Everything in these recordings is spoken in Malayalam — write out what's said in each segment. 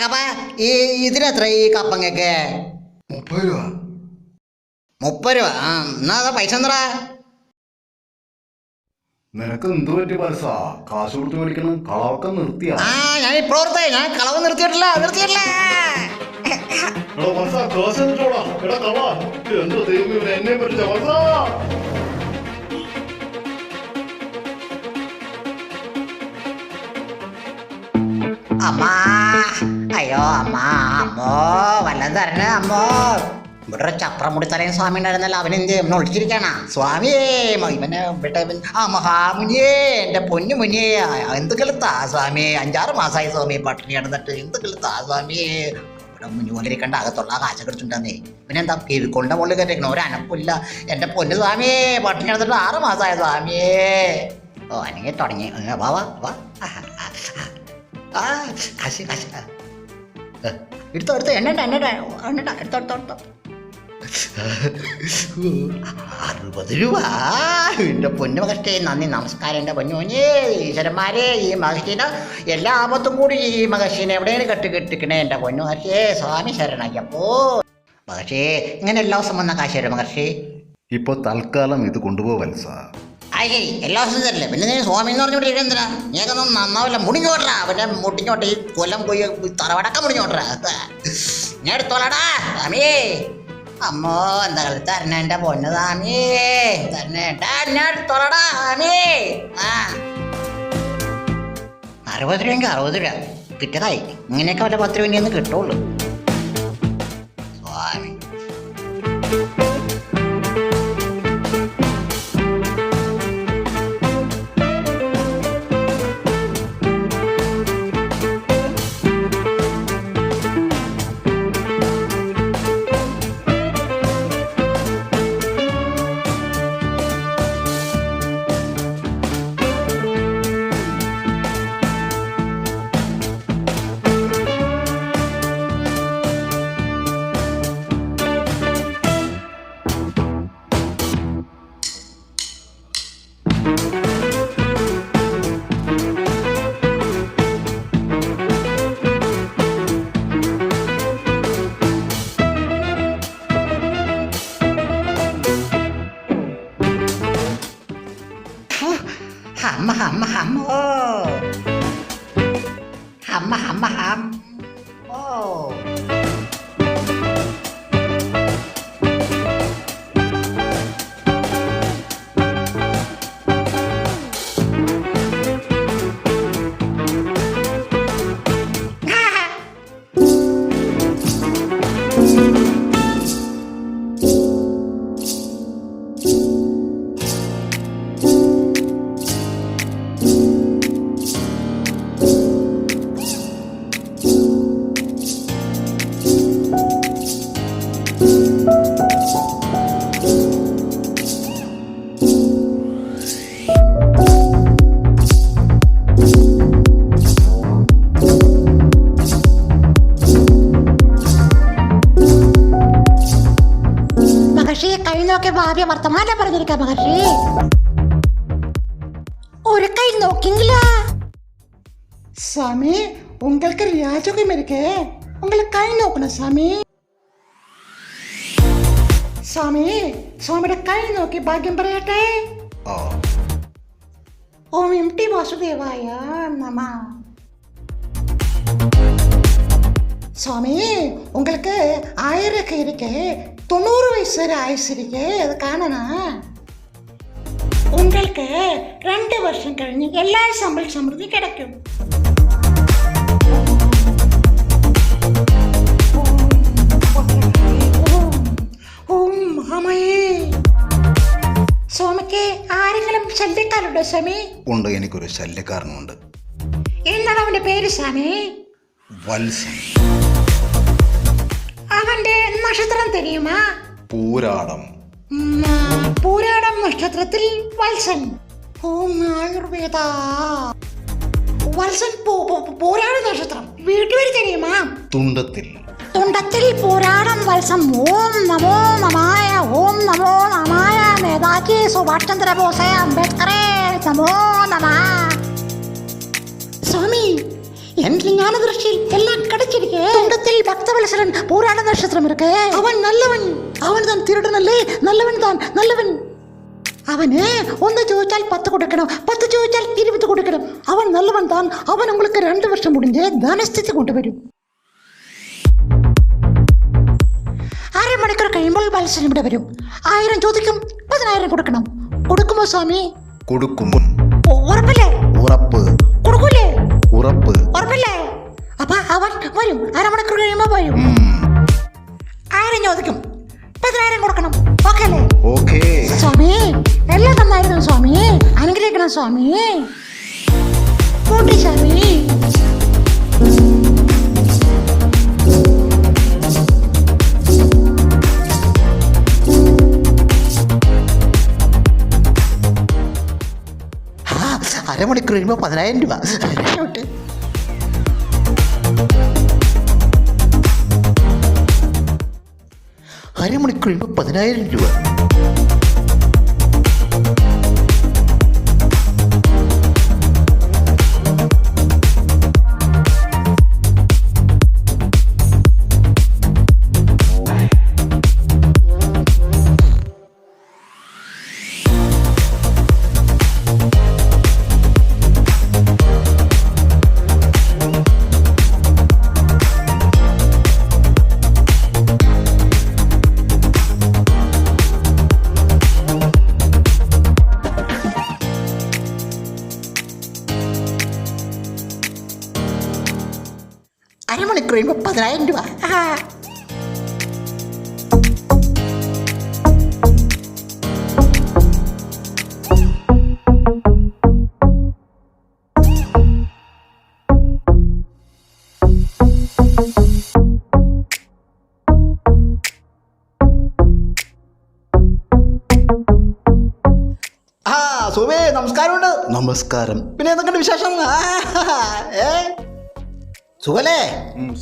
കപ്പ ഈ ഇതിനെത്ര ഈ കപ്പങ്ങക്ക് മുപ്പത് രൂപ. മുപ്പത് രൂപ. ആ എന്നാ അതാ പൈസ എന്താ നിനക്ക് എന്ത് പറ്റി പൈസ കാശ് കൊടുത്ത് മേടിക്കണം കളവൊക്കെ നിർത്തിയ. ആ ഞാൻ ഇപ്പോഴത്തെ ഞാൻ കളവ് നിർത്തിയിട്ടില്ല നിർത്തിയിട്ടില്ല. അമ്മ. അയ്യോ അമ്മ അമ്മോ വല്ലതും തരണേ അമ്മോ. ഇവിടെ ഒരു ചപ്രമുടി തലയും സ്വാമി ഉണ്ടായിരുന്നല്ലോ അവൻ എന്ത് ഇവനെ ഒളിച്ചിരിക്കണ സ്വാമിയേ ഇവനെ ഇവിടെ ആ മഹാമുനിയേ എന്റെ പൊന്നു മുനിയേ എന്ത് കെളുത്താ സ്വാമിയെ അഞ്ചാറ് മാസമായി സ്വാമി പട്ടിണി കിടന്നിട്ട്. എന്ത് കെളുത്താ സ്വാമിയേ? ഇവിടെ മുനി പോലെ അകത്തുള്ള ആ കാശ കിടച്ചിട്ടുണ്ടെന്നേ ഇവനെന്താ കിഴിക്കൊണ്ട മുകളിൽ കയറ്റിക്കണം ഒരു അനപ്പില്ല. എന്റെ പൊന്നു സ്വാമിയേ പട്ടിണി കിടന്നിട്ട് ആറ് മാസമായ സ്വാമിയേ. ഓ അല്ലെങ്കിൽ തുടങ്ങി. വാ വാ വാ. ആ കാശ് കാശ്. എടുത്തോ എടുത്തോ. എണ്ണ എണ്ണ എണ്ണ എണ്ണ എടുത്തോ എടുത്തോ. അറുപത് രൂപ. എന്റെ പൊന്നു മകഷ്ടേ നന്ദി നമസ്കാരം. എന്റെ പൊന്നു കുഞ്ഞേ ഈശ്വരന്മാരെ ഈ മകഷ്ടീനെ എല്ലാ ആപത്തും കൂടി ഈ മകശീനെ എവിടെയാണ് കെട്ടി കെട്ടിക്കണേ? എന്റെ പൊന്നു മഹർഷിയെ സ്വാമി ശരണയ്യപ്പോ. മഹർഷിയെ ഇങ്ങനെ എല്ലാ ദിവസം വന്ന കാശ് മഹർഷി? ഇപ്പൊ തൽക്കാലം ഇത് കൊണ്ടുപോ വത്സ അത് ശരി എല്ലാ ദിവസവും പിന്നെ നീ സ്വാമി എന്ന് പറഞ്ഞുകൊണ്ട് എന്തിനാ? നീക്കൊന്നും നന്നാവില്ല മുടിഞ്ഞോട്ടാ പിന്നെ മുടിഞ്ഞോട്ടെ ഈ കൊല്ലം പോയി തറവടക്കം മുടിഞ്ഞോട്ടാ ഞാൻ എടുത്തോളടാ സ്വാമിയേ അമ്മോ എന്താ കളി? തരണ എന്റെ പൊന്ന് സ്വാമിയേ തരണേട്ടാ ഞാൻ എടുത്തോളടാ സ്വാമിയേ ആ. അറുപത് രൂപയെങ്കിൽ അറുപത് രൂപ. കിട്ടതായി ഇങ്ങനെയൊക്കെ വല്ല പത്ത് രൂപ കിട്ടുള്ളൂ. സ്വാമി. ಬಗ್ಗೆ ಮರ್ತ ಮಾಡ ಬರೆದಿರಿಕ ಮಗರ್ರಿ ஒரு கை நோக்கிங்களா? சாமி உங்களுக்கு ராஜகம் இருக்கே. உங்களை கை நோக்கணும் சாமி. சாமி சுவாமியோட கை நோக்கி பாக்கியம் பரையாட்டே ஓம் எம்டி வாசுதேவாயா நம. சுவாமி உங்களுக்கு ஆயிரம் இருக்கே. தொண்ணூறு வயசு வரை ஆயுசு இருக்கு அது காணணும் உங்களுக்கு ரெண்டு வருஷம் കഴിഞ്ഞ് എല്ലാ സമ്പൽ സമൃദ്ധി കിടക്കും ഓം മഹാമയേ സ്വാമിക്ക് ആരെങ്കിലും ശല്യക്കാരുണ്ടോ സ്വാമി ഉണ്ട് എനിക്കൊരു ശല്യക്കാരനുണ്ട് എന്താണ് അവന്റെ പേര് സ്വാമി വത്സൻ അവന്റെ നക്ഷത്രം തെരയുമാ പൂരാടം. പൂരാടം നക്ഷത്രത്തിൽ വത്സൻ. ഓം ആയുർവേദ വത്സൻ പൂരാട നക്ഷത്രം. വീട്ടുപേര് തെരിയുമാ തുണ്ടത്തിൽ. തുണ്ടത്തിൽ പൂരാടം വത്സം ഓം നമോ നമായ ഓം നമോ നമായ നേതാജി സുഭാഷ് ചന്ദ്ര ബോസെ അംബേദ്കറെ നമോ നമ. സ്വാമി എന്റെ ജ്ഞാനദൃഷ്ടിയിൽ എല്ലാം കടച്ചിരിക്കേ തുണ്ടത്തിൽ ഭക്തവത്സരൻ പുരാണ നക്ഷത്രം ഇരിക്കേ അവൻ നല്ലവൻ അവൻ താൻ തിരുടനല്ലേ നല്ലവൻ താൻ നല്ലവൻ അവന് ഒന്ന് ചോദിച്ചാൽ പത്ത് കൊടുക്കണം പത്ത് ചോദിച്ചാൽ ഇരുപത് കൊടുക്കണം അവൻ നല്ലവൻ താൻ അവൻ உங்களுக்கு രണ്ട് വർഷം മുടിഞ്ഞ് ധനസ്ഥിതി കൊണ്ടുവരും അരമണിക്കൂർ കഴിയുമ്പോൾ മത്സരം ഇവിടെ വരും ആയിരം ചോദിക്കും പതിനായിരം കൊടുക്കണം കൊടുക്കുമോ സ്വാമി കൊടുക്കും ഉ- ഉറപ്പല്ലേ ഉറപ്പ് കൊടുക്കൂലേ ഉറപ്പ്. ഉറപ്പല്ലേ? അപ്പൊ അവൻ വരും. അരമണിക്കൂർ കഴിയുമ്പോ വരും. ആയിരം ചോദിക്കും പതിനായിരം കൊടുക്കണം. ഓക്കെ അല്ലേ? ഓക്കേ. സ്വാമി എല്ലാം തന്നായിരുന്നു സ്വാമി. അനുഗ്രഹിക്കണം സ്വാമി. കൂട്ടി സ്വാമി. അരമണിക്കൂർ കഴിയുമ്പോൾ പതിനായിരം രൂപ രക്ഷപ്പെട്ടു. അരമണിക്കൂർ കഴിയുമ്പോൾ പതിനായിരം രൂപ അരമണിക്കൂർ മുപ്പതിനായിരം പതിനായിരം രൂപ. ആ. ആ സുബേ നമസ്കാരമുണ്ട്. നമസ്കാരം. പിന്നെ എന്തൊക്കെയുണ്ട് വിശേഷം? ആ, ഏ? സുഖല്ലേ?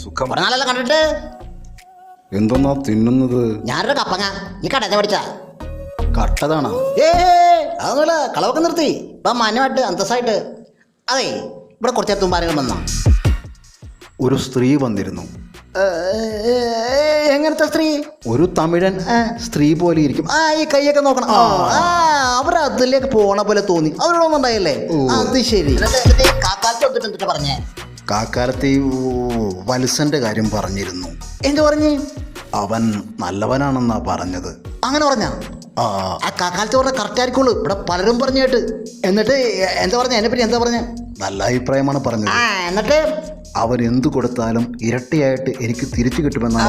സുഖം. കുറെ നാളെല്ലാം കണ്ടിട്ട്? എന്തെന്നാ തിന്നുന്നത്? ഞാനൊരു കപ്പങ്ങ. നീ കടഞ്ഞ പഠിച്ച കട്ടതാണോ? ഏ കളവൊക്കെ നിർത്തി. ഇപ്പൊ മാന്യമായിട്ട് അന്തസ്സായിട്ട്. അതെ ഇവിടെ കുറച്ച് എത്തും ആരെങ്കിലും വന്നോ. ഒരു സ്ത്രീ വന്നിരുന്നു. എങ്ങനത്തെ സ്ത്രീ? ഒരു തമിഴൻ സ്ത്രീ പോലെ ഇരിക്കും. ആ ഈ കൈയൊക്കെ നോക്കണം. ആ അവർ അതിലേക്ക് പോണ പോലെ തോന്നി. അവരോടൊന്നും ഉണ്ടായില്ലേ. അത് ശരി. കാക്കാലത്ത് പറഞ്ഞേ? കാക്കാലത്തെ ഈ വത്സന്റെ കാര്യം പറഞ്ഞിരുന്നു. എന്ത് പറഞ്ഞു? അവൻ നല്ലവനാണെന്നാ പറഞ്ഞത്. അങ്ങനെ പറഞ്ഞ? ആ കാക്കാലത്ത് പറഞ്ഞ കറക്റ്റ് ആയിരിക്കുള്ളൂ. ഇവിടെ പലരും പറഞ്ഞു കേട്ട്. എന്നിട്ട് എന്താ പറഞ്ഞ? എന്നെ പറ്റി എന്താ പറഞ്ഞ? നല്ല അഭിപ്രായമാണ് പറഞ്ഞത്. എന്നിട്ട്? അവൻ എന്തു കൊടുത്താലും ഇരട്ടിയായിട്ട് എനിക്ക് തിരിച്ചു കിട്ടുമെന്നാണ്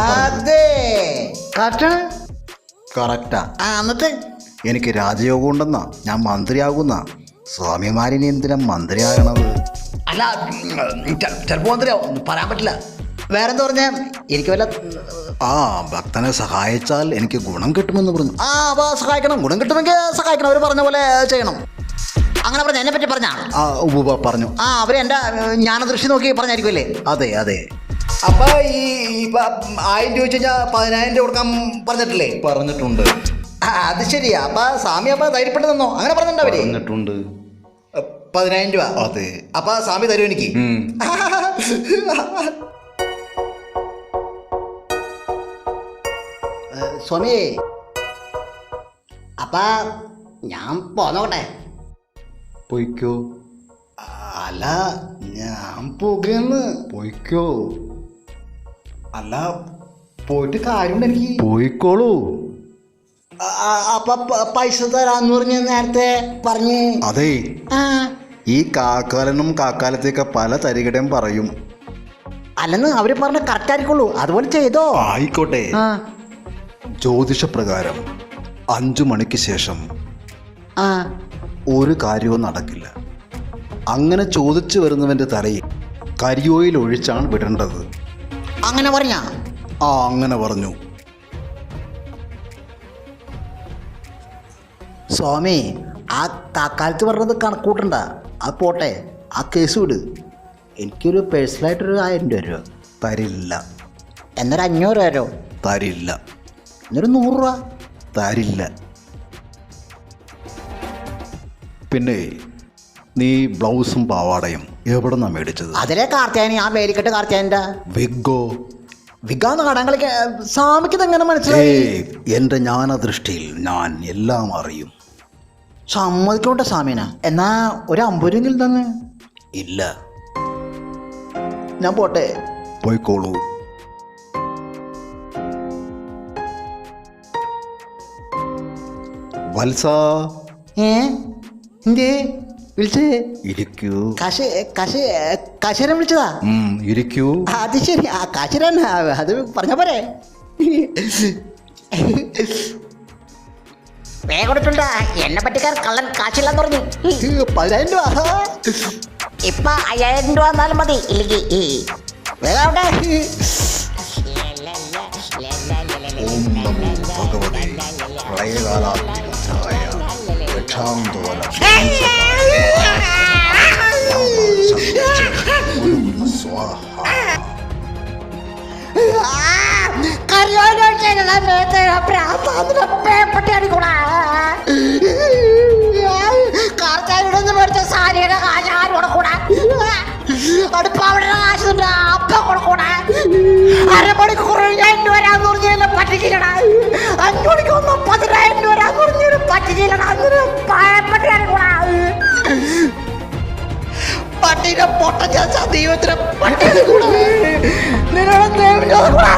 കറക്റ്റാ എന്നിട്ട്? എനിക്ക് രാജയോഗം ഉണ്ടെന്നാ. ഞാൻ മന്ത്രിയാകുന്ന. സ്വാമിമാരിനി എന്തിനാ മന്ത്രിയാകണത്? അല്ല ചിലപ്പോ ഒന്നും പറയാൻ പറ്റില്ല. വേറെന്താ പറഞ്ഞാൽ എനിക്ക് വല്ല ആ ഭക്തനെ സഹായിച്ചാൽ എനിക്ക് ഗുണം കിട്ടുമെന്ന് പറഞ്ഞു. ആ അപ്പൊ സഹായിക്കണം. ഗുണം കിട്ടുമെങ്കിൽ സഹായിക്കണം. അവർ പറഞ്ഞ പോലെ ചെയ്യണം. അങ്ങനെ പറഞ്ഞു എന്നെ പറ്റി പറഞ്ഞാണ്? ആ ഉപ പറഞ്ഞു. ആ അവർ എന്റെ ജ്ഞാനദൃഷ്ടി നോക്കി പറഞ്ഞായിരിക്കുമല്ലേ അതെ അതെ. അപ്പൊ ഈ ആയിരം രൂപ വെച്ച് കഴിഞ്ഞാൽ പതിനായിരം രൂപ കൊടുക്കാൻ പറഞ്ഞിട്ടില്ലേ? പറഞ്ഞിട്ടുണ്ട്. അത് ശരിയാ. അപ്പൊ സ്വാമി അപ്പൊ ധൈര്യപ്പെട്ട് തന്നോ അങ്ങനെ പറഞ്ഞിട്ടുണ്ടോ അവർ? പറഞ്ഞിട്ടുണ്ട്. പതിനായിരം രൂപ. അതെ. അപ്പൊ സ്വാമി തരും എനിക്ക്. സ്വാമി അപ്പ ഞാൻ പോന്നോട്ടെ. പൊയ്ക്കോ. അല്ല ഞാൻ പോകുന്നു. പൊയ്ക്കോ. അല്ല പോയിട്ട് കാര്യമുണ്ട് എനിക്ക്. പോയിക്കോളൂ. അപ്പൊ പൈസ തരാന്ന് പറഞ്ഞ് നേരത്തെ പറഞ്ഞു. അതെ. ആ ഈ കാക്കാലനും കാക്കാലത്തേക്ക് പല തരികടയും പറയും. അല്ലെന്ന് അവർ പറഞ്ഞ കറക്റ്റ് ആയിരിക്കുള്ളൂ. അതുപോലെ ചെയ്തോ. ആയിക്കോട്ടെ. ജ്യോതിഷപ്രകാരം അഞ്ചു മണിക്ക് ശേഷം ആ. ഒരു കാര്യവും നടക്കില്ല. അങ്ങനെ ചോദിച്ചു വരുന്നവന്റെ തലയിൽ കരിയോയിൽ ഒഴിച്ചാണ് വിടേണ്ടത്. അങ്ങനെ പറഞ്ഞ? ആ അങ്ങനെ പറഞ്ഞു. സ്വാമി ആ കാക്കാലത്ത് പറഞ്ഞത് കണക്കൂട്ടണ്ട. അത് പോട്ടെ ആ കേസ് വിട്. എനിക്കൊരു പേഴ്സണലായിട്ടൊരു ആയിരം രൂപ തരുമോ? തരില്ല. എന്നൊരു അഞ്ഞൂറ് തരോ? തരില്ല. എന്നൊരു നൂറ് രൂപ? തരില്ല. പിന്നെ നീ ബ്ലൗസും പാവാടയും എവിടെ നിന്നാണ് മേടിച്ചത്? അതിലെ കാർത്തിയാനി ആ മേരിക്കട്ട് കാർത്തിയാനിന്റെ വിഗോ. വിഗാന്ന് കടങ്ങളൊക്കെ സാമിക്കത് എങ്ങനെ മനസ്സിലായി? എന്റെ ജ്ഞാനദൃഷ്ടിയിൽ ഞാൻ എല്ലാം അറിയും. സമ്മതിക്കോട്ടെ സാമീന എന്നാ ഒരു അമ്പൂരെങ്കിൽ തന്നെ ഇല്ല. ഞാൻ പോട്ടെ. പോയിക്കോളൂ. വത്സ. ഏ? എന്തേ? വിളിച്ചേ? ഇരിക്കൂ. കശ കശ കശരം വിളിച്ചതാ? ഇരിക്കൂ. അത് ശരി. ആ കശരൻ അത് പറഞ്ഞ പോരെ. വേഗം കൊടുത്തുണ്ട് എന്നെ പറ്റിക്കാർ കള്ളൻ കാശില്ലെന്ന് പറഞ്ഞു. പതിനായിരം രൂപ. ഇപ്പൊ അയ്യായിരം രൂപ എന്നാലും മതി. ഇല്ലെങ്കിൽ വേഗം അവിടെ ഓം നമോ ഭഗവതേ പ്രളയകാലാത്മികായ രക്ഷാന്തോല സ്വാഹ കാർക്കാരുടെ മേടിച്ച സാരിയുടെ കാശ് ആര് കൊടുക്കൂടാ അടുപ്പാവളുടെ കാശ് അപ്പ കൊടുക്കൂടാ അരമണിക്കൂർ അഞ്ഞൂറ് വരാന്ന് പറഞ്ഞാലും പറ്റിച്ചില്ലടാ. അഞ്ഞൂറിക്കൊന്നും പതിനായിരം രൂപ വരാന്ന് പറഞ്ഞാലും പറ്റിച്ചില്ലടാ. അങ്ങനെ ഭയപ്പെട്ടാ പട്ടിയുടെ പൊട്ട ചാച്ച ദൈവത്തിനെ പട്ടിയുടെ കൂടെ. നിങ്ങളുടെ ദൈവം കൂടാ.